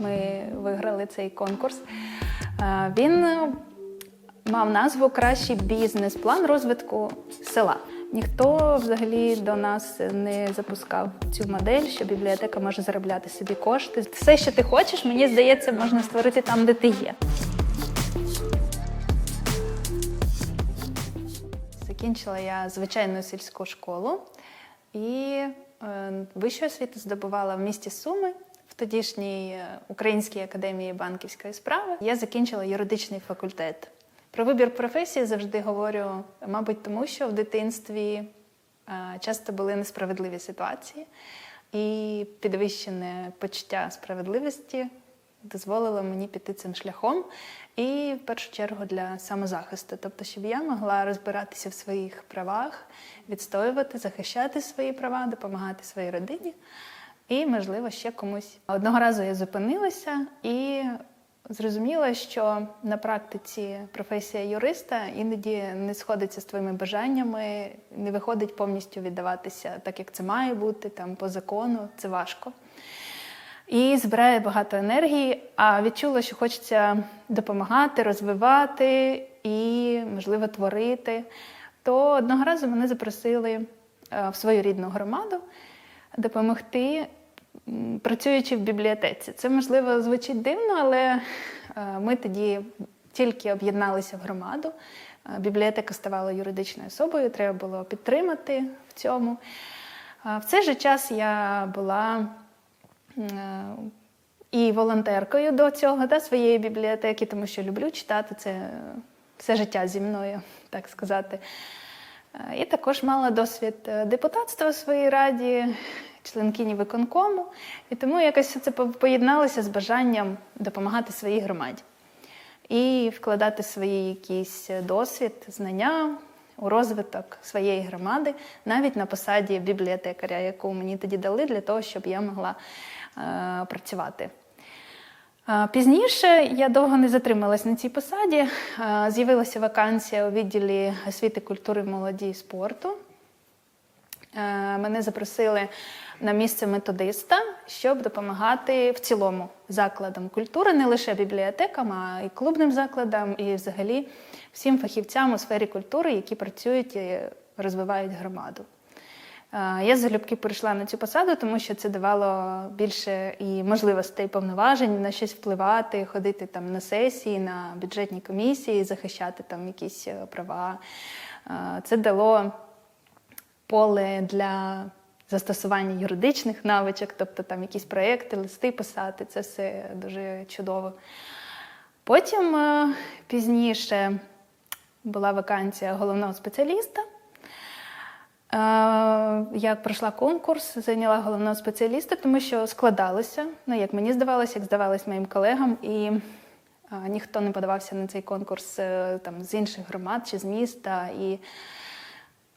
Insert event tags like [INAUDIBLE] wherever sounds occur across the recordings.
Ми виграли цей конкурс. Е, Він е, мав назву Кращий бізнес-план розвитку села. Ніхто взагалі до нас не запускав цю модель, що бібліотека може заробляти собі кошти. Все, що ти хочеш, мені здається, можна створити там, де ти є. Закінчила я звичайну сільську школу і е, вищу освіту здобувала в місті Суми тодішній е, Українській академії банківської справи. Я закінчила юридичний факультет. Про вибір професії завжди говорю, мабуть, тому що в дитинстві е, часто були несправедливі ситуації, і підвищене почуття справедливості дозволило мені піти цим шляхом, і в першу чергу для самозахисту, тобто, щоб я могла розбиратися в своїх правах, відстоювати, захищати свої права, допомагати своїй родині і, можливо, ще комусь. Одного разу я зупинилася і зрозуміла, що на практиці професія юриста іноді не сходиться з твоїми бажаннями, не виходить повністю віддаватися так, як це має бути, там по закону. Це важко і збирає багато енергії, а відчула, що хочеться допомагати, розвивати і, можливо, творити. То одного разу мене запросили е, в свою рідну громаду допомогти, працюючи в бібліотеці. Це, можливо, звучить дивно, але е, ми тоді тільки об'єдналися в громаду. Е, Бібліотека ставала юридичною особою, треба було підтримати в цьому. В цей же час я була е, і волонтеркою до цього, да, своєї бібліотеки, тому що люблю читати це все життя зі мною, так сказати. Е, І також мала досвід е, депутатства у своїй раді, членкині виконкому. І тому якось це по- поєдналося з бажанням допомагати своїй громаді і вкладати свої якийсь досвід, знання у розвиток своєї громади, навіть на посаді бібліотекаря, яку мені тоді дали для того, щоб я могла е, працювати. Пізніше я довго не затрималась на цій посаді. З'явилася вакансія у відділі освіти, культури, молоді і спорту. Мене запросили на місце методиста, щоб допомагати в цілому закладам культури, не лише бібліотекам, а й клубним закладам, і взагалі всім фахівцям у сфері культури, які працюють і розвивають громаду. Е, Я залюбки перейшла на цю посаду, тому що це давало більше і можливостей повноважень на щось впливати, ходити там на сесії, на бюджетні комісії, захищати там якісь е, права. Е, Це дало поле для застосування юридичних навичок, тобто там якісь проекти, листи писати, це все дуже чудово. Потім пізніше була вакансія головного спеціаліста. Е, Я пройшла конкурс, зайняла головного спеціаліста, тому що складалося, ну як мені здавалося, як здавалось моїм колегам, і е, ніхто не подавався на цей конкурс е, там, з інших громад чи з міста. І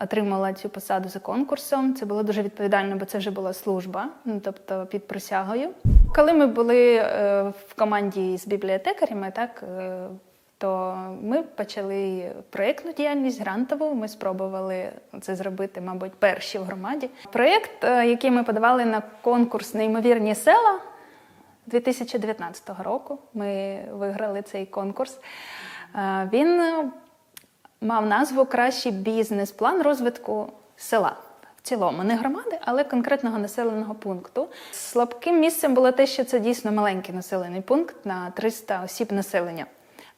отримала цю посаду за конкурсом. Це було дуже відповідально, бо це вже була служба, ну, тобто під присягою. Коли ми були в команді з бібліотекарями, так. То ми почали проєктну діяльність грантову. Ми спробували це зробити, мабуть, перші в громаді. Проєкт, е, який ми подавали на конкурс Неймовірні села 2019 року. Ми виграли цей конкурс. Е, Він мав назву Кращий бізнес-план розвитку села. В цілому, не громади, але конкретного населеного пункту. Слабким місцем було те, що це дійсно маленький населений пункт на 300 осіб населення.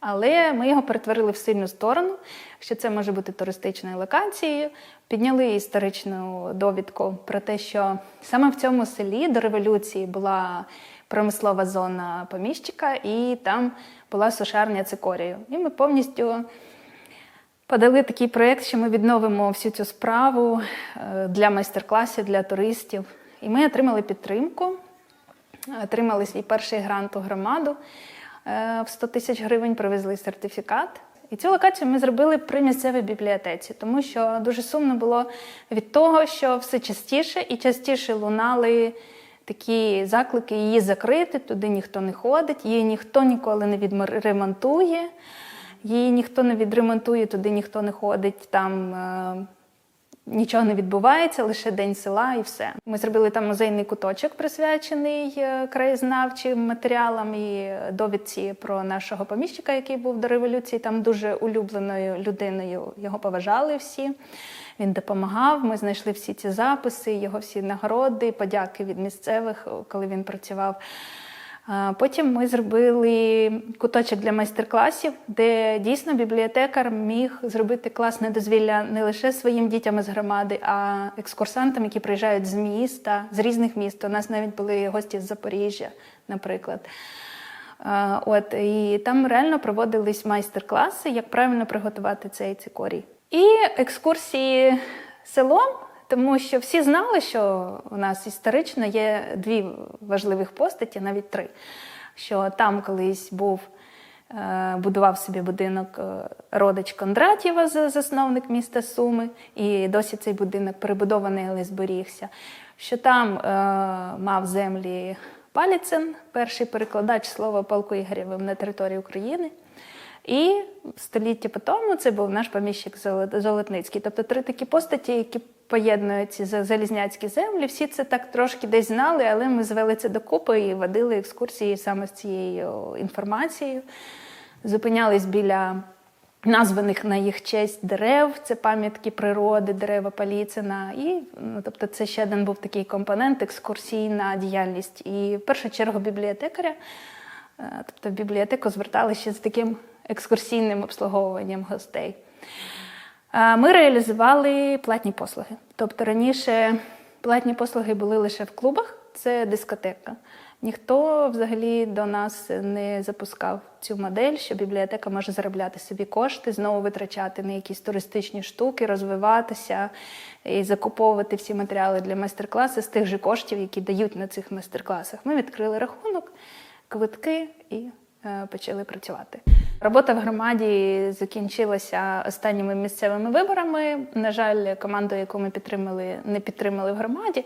Але ми його перетворили в сильну сторону, що це може бути туристичною локацією. Підняли історичну довідку про те, що саме в цьому селі до революції була промислова зона поміщика, і там була сушарня цикорію. І ми повністю подали такий проєкт, що ми відновимо всю цю справу е, для майстер-класів, для туристів. І ми отримали підтримку, отримали свій перший грант у громаду в 100 тисяч гривень, привезли сертифікат. І цю локацію ми зробили при місцевій бібліотеці, тому що дуже сумно було від того, що все частіше і частіше лунали такі заклики її закрити, туди ніхто не ходить, її ніхто ніколи не відремонтує. Її ніхто не відремонтує, туди ніхто не ходить. Там е, нічого не відбувається, лише день села і все. Ми зробили там музейний куточок, присвячений е, краєзнавчим матеріалам і довідці про нашого поміщика, який був до революції. Там дуже улюбленою людиною його поважали всі. Він допомагав. Ми знайшли всі ці записи, його всі нагороди, подяки від місцевих, коли він працював. Потім ми зробили куточок для майстер-класів, де дійсно бібліотекар міг зробити класне дозвілля не лише своїм дітям із громади, а екскурсантам, які приїжджають з міста, з різних міст. У нас навіть були гості з Запоріжжя, наприклад. От і там реально проводились майстер-класи, як правильно приготувати цей цикорій. І екскурсії селом, тому що всі знали, що у нас історично є дві важливих постаті, навіть три. Що там колись був, е, будував собі будинок е, родич Кондратєва, засновник міста Суми, і досі цей будинок перебудований, але зберігся. Що там е, мав землі Паліцин, перший перекладач слова полку Ігорєвим на території України. І століття по тому це був наш поміщик Золотницький. Тобто три такі постаті, які поєднують ці за- залізняцькі землі. Всі це так трошки десь знали, але ми звели це докупи і водили екскурсії саме з цією інформацією. Зупинялись біля названих на їх честь дерев, це пам'ятки природи, дерева Паліцина. І ну, тобто, це ще один був такий компонент, екскурсійна діяльність. І в першу чергу бібліотекаря. Е, Тобто в бібліотеку зверталися з таким екскурсійним обслуговуванням гостей. Е, Ми реалізували платні послуги. Тобто раніше платні послуги були лише в клубах, це дискотека. Ніхто взагалі до нас не запускав цю модель, що бібліотека може заробляти собі кошти, знову витрачати на якісь туристичні штуки, розвиватися і закуповувати всі матеріали для майстер-класу з тих же коштів, які дають на цих майстер-класах. Ми відкрили рахунок, квитки і почали працювати. Робота в громаді закінчилася останніми місцевими виборами. На жаль, команду, яку ми підтримали, не підтримали в громаді.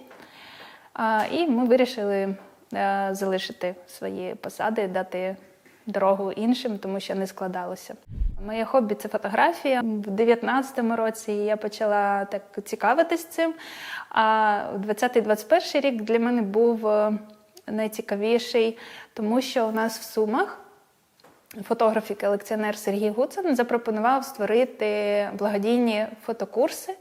І ми вирішили е, залишити свої посади, дати дорогу іншим, тому що не складалося. Моє хобі це фотографія. В 19-му році я почала так цікавитись цим. А 20-21 рік для мене був е, найцікавіший, тому що у нас в Сумах фотограф і колекціонер Сергій Гуцин запропонував створити благодійні фотокурси,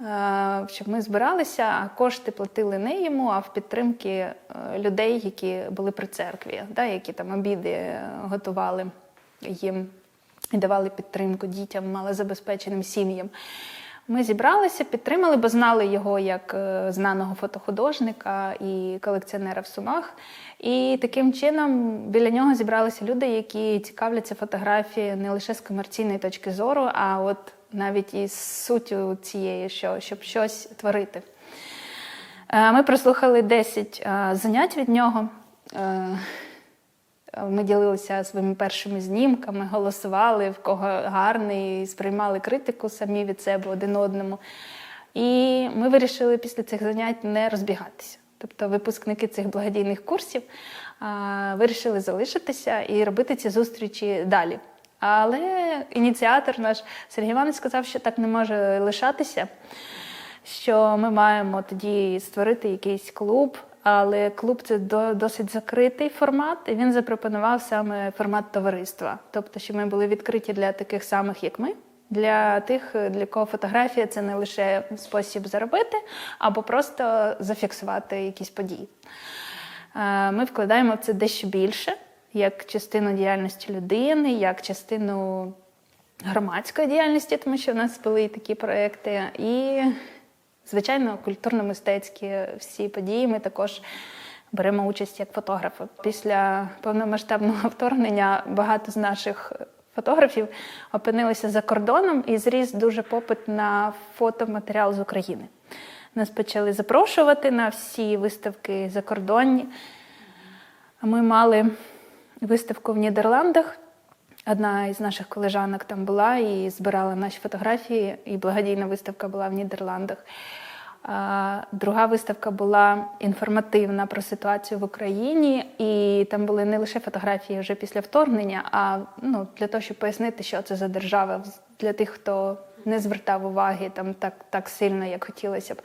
е, щоб ми збиралися, а кошти платили не йому, а в підтримки е, людей, які були при церкві, да, які там обіди е, готували їм і давали підтримку дітям, малозабезпеченим сім'ям. Ми зібралися, підтримали, бо знали його як е, знаного фотохудожника і колекціонера в Сумах. І таким чином біля нього зібралися люди, які цікавляться фотографією не лише з комерційної точки зору, а от навіть із суттю цієї, що, щоб щось творити. Е, Ми прослухали 10 е, занять від нього. Е, Ми ділилися своїми першими знімками, голосували, в кого гарний, сприймали критику самі від себе один одному. І ми вирішили після цих занять не розбігатися. Тобто випускники цих благодійних курсів а, вирішили залишитися і робити ці зустрічі далі. Але ініціатор наш Сергій Іванович сказав, що так не може лишатися, що ми маємо тоді створити якийсь клуб, але клуб це досить закритий формат, і він запропонував саме формат товариства. Тобто, що ми були відкриті для таких самих, як ми, для тих, для кого фотографія це не лише спосіб заробити, або просто зафіксувати якісь події. Е, Ми вкладаємо в це дещо більше, як частину діяльності людини, як частину громадської діяльності, тому що в нас були і такі проекти, і, звичайно, культурно-мистецькі всі події. Ми також беремо участь як фотографи. Після повномасштабного вторгнення багато з наших фотографів опинилися за кордоном і зріс дуже попит на фотоматеріал з України. Нас почали запрошувати на всі виставки закордонні. Ми мали виставку в Нідерландах. Одна із наших колежанок там була і збирала наші фотографії, і благодійна виставка була в Нідерландах. Друга виставка була інформативна про ситуацію в Україні, і там були не лише фотографії вже після вторгнення, а ну, для того, щоб пояснити, що це за держава для тих, хто не звертав уваги там так, так сильно, як хотілося б.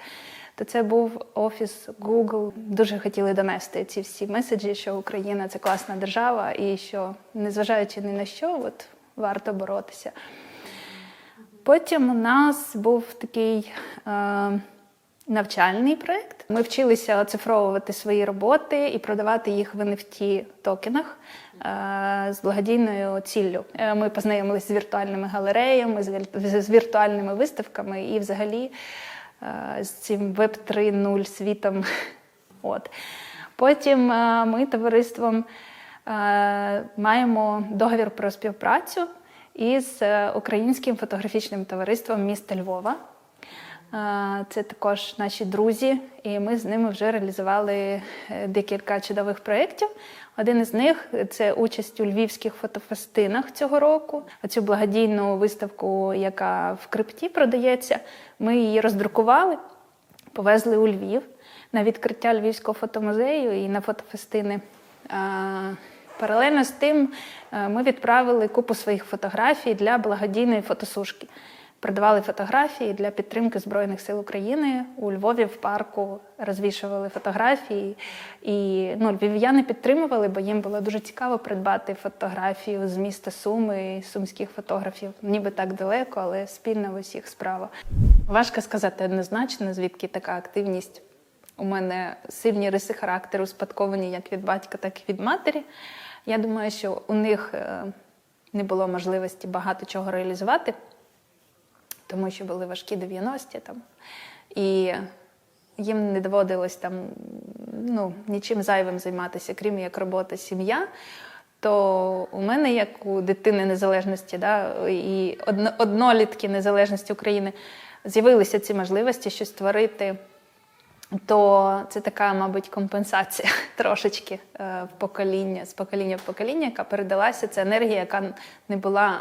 То це був офіс Google. Дуже хотіли донести ці всі меседжі, що Україна це класна держава, і що, незважаючи ні на що, от варто боротися. Потім у нас був такий е, навчальний проєкт. Ми вчилися оцифровувати свої роботи і продавати їх в NFT токенах е, з благодійною ціллю. Е, Ми познайомилися з віртуальними галереями, з, вір- з віртуальними виставками і взагалі з цим Web 3.0 світом. [LAUGHS] От. Потім е, ми товариством е, маємо договір про співпрацю із е, Українським фотографічним товариством міста Львова. Е, Це також наші друзі, і ми з ними вже реалізували е, декілька чудових проєктів. Один із них це участь у львівських фотофестинах цього року. Оцю благодійну виставку, яка в крипті продається, ми її роздрукували, повезли у Львів на відкриття Львівського фотомузею і на фотофестини. Паралельно з тим е, ми відправили купу своїх фотографій для благодійної фотосушки. Продавали фотографії для підтримки Збройних сил України. У Львові в парку розвішували фотографії. І ну, львів'яни підтримували, бо їм було дуже цікаво придбати фотографію з міста Суми, сумських фотографів. Ніби так далеко, але спільно в усіх справа. Важко сказати однозначно, звідки така активність. У мене сильні риси характеру спадковані як від батька, так і від матері. Я думаю, що у них е, не було можливості багато чого реалізувати, тому що були важкі 90-ті там. І їм не доводилось там ну, нічим зайвим займатися, крім як робота, сім'я. То у мене, як у дитини незалежності, да, і однолітки незалежності України, з'явилися ці можливості щось створити то це така, мабуть, компенсація [LAUGHS] трошечки е, в покоління, з покоління в покоління, яка передалася. Це енергія, яка не була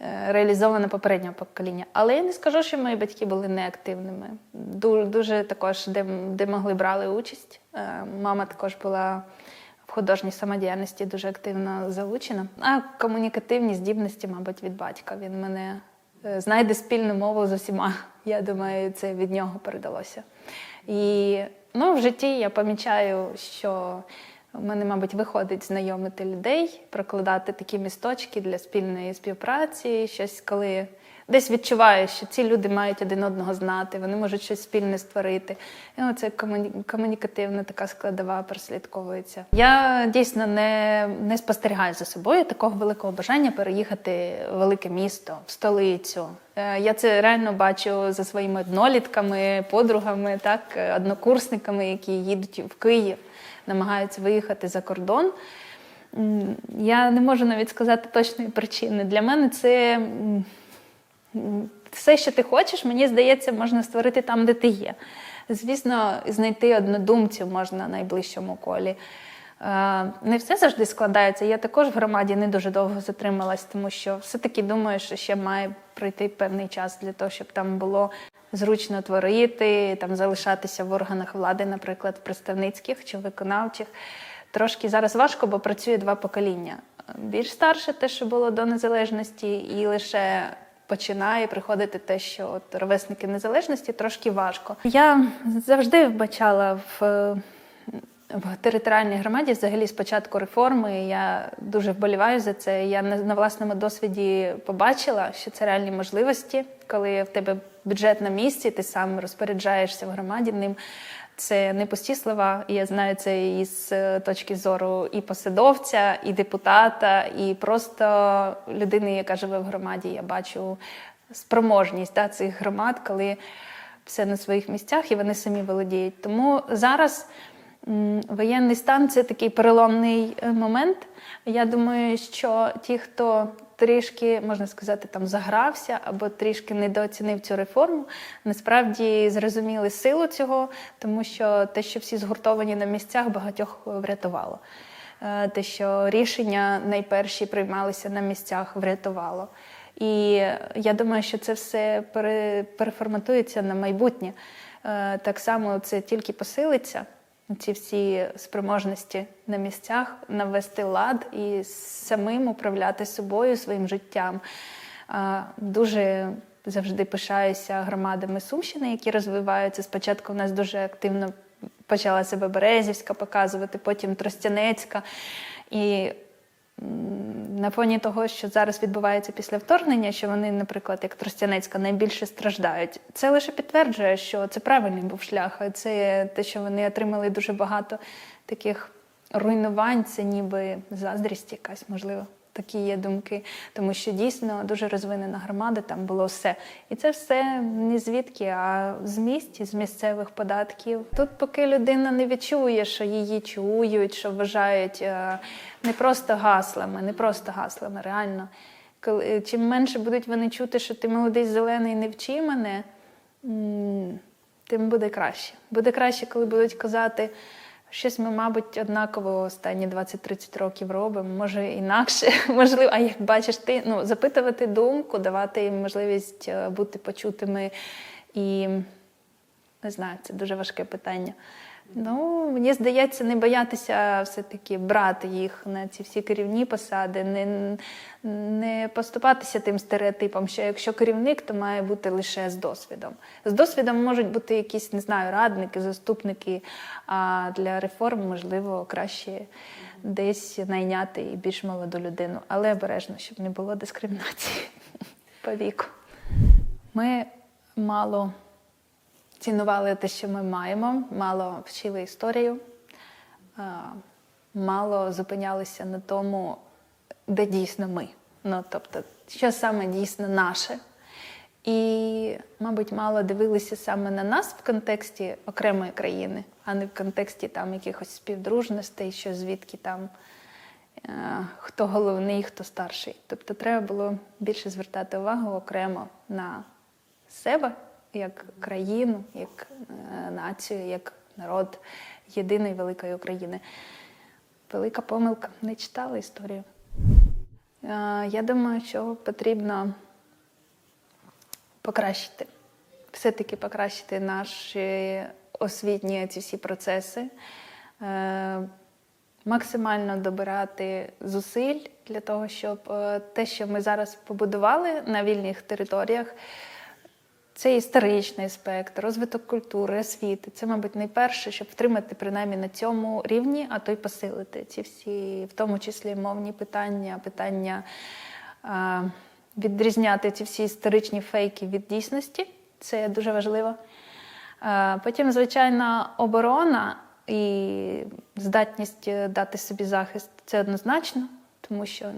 е, реалізована попереднього покоління. Але я не скажу, що мої батьки були неактивними. Дуже, дуже також, де, де могли брали участь. Е, Мама також була в художній самодіяльності дуже активно залучена. А комунікативні здібності, мабуть, від батька. Він мене е, знайде спільну мову з усіма. [LAUGHS] Я думаю, це від нього передалося. І ну, в житті я помічаю, що в мене, мабуть, виходить знайомити людей, прокладати такі місточки для спільної співпраці, щось коли. Десь відчуваю, що ці люди мають один одного знати, вони можуть щось спільне створити. І оце комуні- комунікативна така складова прослідковується. Я дійсно не, не спостерігаю за собою такого великого бажання переїхати в велике місто, в столицю. Е, Я це реально бачу за своїми однолітками, подругами, так, е, однокурсниками, які їдуть в Київ, намагаються виїхати за кордон. Я не можу навіть сказати точної причини. Для мене це все, що ти хочеш, мені здається, можна створити там, де ти є. Звісно, знайти однодумців можна в найближчому колі. Е, Не все завжди складається. Я також в громаді не дуже довго затрималась, тому що все-таки думаю, що ще має пройти певний час для того, щоб там було зручно творити, там залишатися в органах влади, наприклад, представницьких чи виконавчих. Трошки зараз важко, бо працює два покоління. Більш старше те, що було до незалежності, і лише починає приходити те, що от ровесники незалежності трошки важко. Я завжди вбачала в, в територіальній громаді, взагалі, з початку реформи. Я дуже вболіваю за це. Я на власному досвіді побачила, що це реальні можливості, коли в тебе бюджет на місці, ти сам розпоряджаєшся в громаді ним. Це не пусті слова, і я знаю це із е, точки зору і посадовця, і депутата, і просто людини, яка живе в громаді. Я бачу спроможність да, цих громад, коли все на своїх місцях і вони самі володіють. Тому зараз воєнний стан це такий переломний е, момент. Я думаю, що ті, хто трішки, можна сказати, там загрався або трішки недооцінив цю реформу, насправді зрозуміли силу цього, тому що те, що всі згуртовані на місцях, багатьох врятувало. Е, Те, що рішення найперші приймалися на місцях, врятувало. І я думаю, що це все пере- переформатується на майбутнє. е, так само це тільки посилиться. Ці всі спроможності на місцях навести лад і самим управляти собою, своїм життям. Дуже завжди пишаюся громадами Сумщини, які розвиваються. Спочатку у нас дуже активно почала себе Березівська показувати, потім Тростянецька. І на фоні того, що зараз відбувається після вторгнення, що вони, наприклад, як Тростянецька, найбільше страждають, це лише підтверджує, що це правильний був шлях. Це те, що вони отримали дуже багато таких руйнувань, це ніби заздрість якась, можливо. Такі є думки, тому що дійсно дуже розвинена громада, там було все. І це все не звідки, а з місць, з місцевих податків. Тут, поки людина не відчує, що її чують, що вважають е, не просто гаслами, не просто гаслами, реально. Коли, чим менше будуть вони чути, що ти молодий зелений, не вчи мене, тим буде краще. Буде краще, коли будуть казати. Щось ми, мабуть, однаково останні 20-30 років робимо, може інакше, [LAUGHS] можливо, а як бачиш, ти ну, запитувати думку, давати їм можливість е, бути почутими і не знаю, це дуже важке питання. Ну, мені здається, не боятися все-таки брати їх на ці всі керівні посади, не, не поступатися тим стереотипом, що якщо керівник, то має бути лише з досвідом. З досвідом можуть бути якісь, не знаю, радники, заступники, а для реформ, можливо, краще десь найняти і більш молоду людину, але обережно, щоб не було дискримінації [LAUGHS] по віку. Ми мало цінували те, що ми маємо, мало вчили історію, мало зупинялися на тому, де дійсно ми. Ну, тобто, що саме дійсно наше. І, мабуть, мало дивилися саме на нас в контексті окремої країни, а не в контексті там якихось співдружностей, що звідки там е, хто головний, хто старший. Тобто треба було більше звертати увагу окремо на себе як країну, як е, націю, як народ єдиної великої України. Велика помилка. Не читала історію. Е, Я думаю, що потрібно покращити, все-таки покращити наші освітні ці всі процеси, е, максимально добирати зусиль для того, щоб те, що ми зараз побудували на вільних територіях, це історичний аспект, розвиток культури, освіти. Це, мабуть, найперше, щоб втримати принаймні на цьому рівні, а то й посилити ці всі, в тому числі мовні питання, питання а, відрізняти ці всі історичні фейки від дійсності. Це дуже важливо. А, потім, звичайно, оборона і здатність е, дати собі захист це однозначно, тому що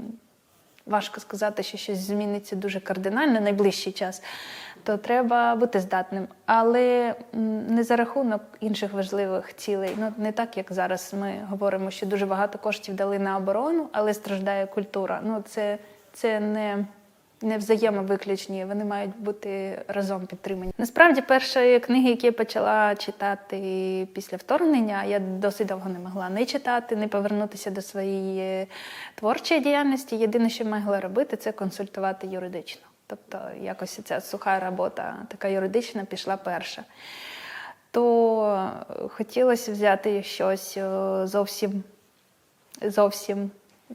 важко сказати, що щось зміниться дуже кардинально найближчий час, то треба бути здатним. Але не за рахунок інших важливих цілей. Ну не так, як зараз ми говоримо, що дуже багато коштів дали на оборону, але страждає культура. Ну це, це не. Не взаємовиключні, вони мають бути разом підтримані. Насправді, перші книги, які я почала читати після вторгнення, я досить довго не могла не читати, не повернутися до своєї творчої діяльності. Єдине, що могла робити, це консультувати юридично. Тобто, якось ця суха робота, така юридична, пішла перша. То хотілося взяти щось е, зовсім, зовсім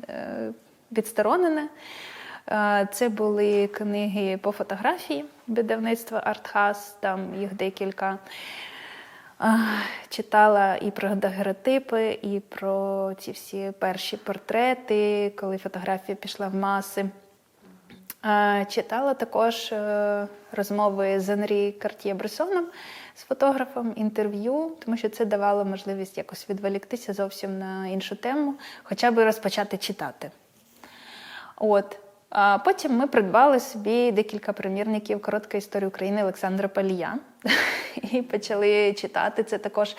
е, відсторонене. Е, Це були книги по фотографії видавництва Артхас, там їх декілька. Е, Читала і про дагеротипи, і про ці всі перші портрети, коли фотографія пішла в маси. Читала також е, розмови з Анрі Картє Бресоном, з фотографом, інтерв'ю, тому що це давало можливість якось відволіктися зовсім на іншу тему, хоча б розпочати читати. От. А потім ми придбали собі декілька примірників короткої історії України Олександра Палія [LAUGHS] і почали читати. Це також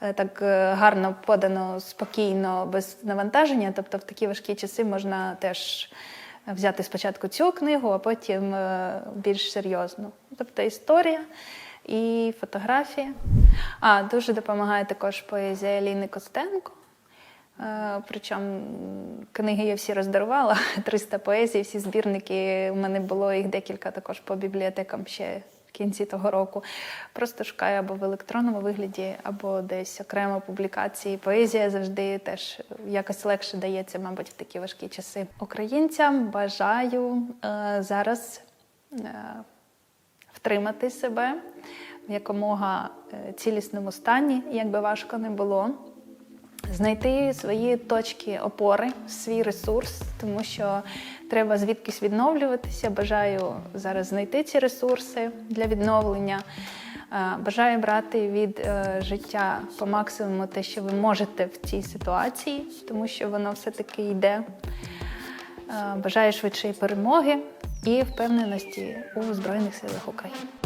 е, так е, гарно подано, спокійно, без навантаження. Тобто в такі важкі часи можна теж взяти спочатку цю книгу, а потім е, більш серйозну. Тобто історія і фотографія. А дуже допомагає також поезія Ліни Костенко. Е, Причому книги я всі роздарувала, [LAUGHS] 300 поезій, всі збірники. У мене було їх декілька також по бібліотекам ще кінці того року. Просто шукаю або в електронному вигляді, або десь окремо публікації. Поезія завжди теж якось легше дається, мабуть, в такі важкі часи. Українцям бажаю е, зараз е, втримати себе в якомога е, цілісному стані, як би важко не було. Знайти свої точки опори, свій ресурс, тому що треба звідкись відновлюватися. Бажаю зараз знайти ці ресурси для відновлення. Е, Бажаю брати від е, життя по максимуму те, що ви можете в цій ситуації, тому що воно все-таки йде. Е, Бажаю швидшої перемоги і впевненості у Збройних силах України.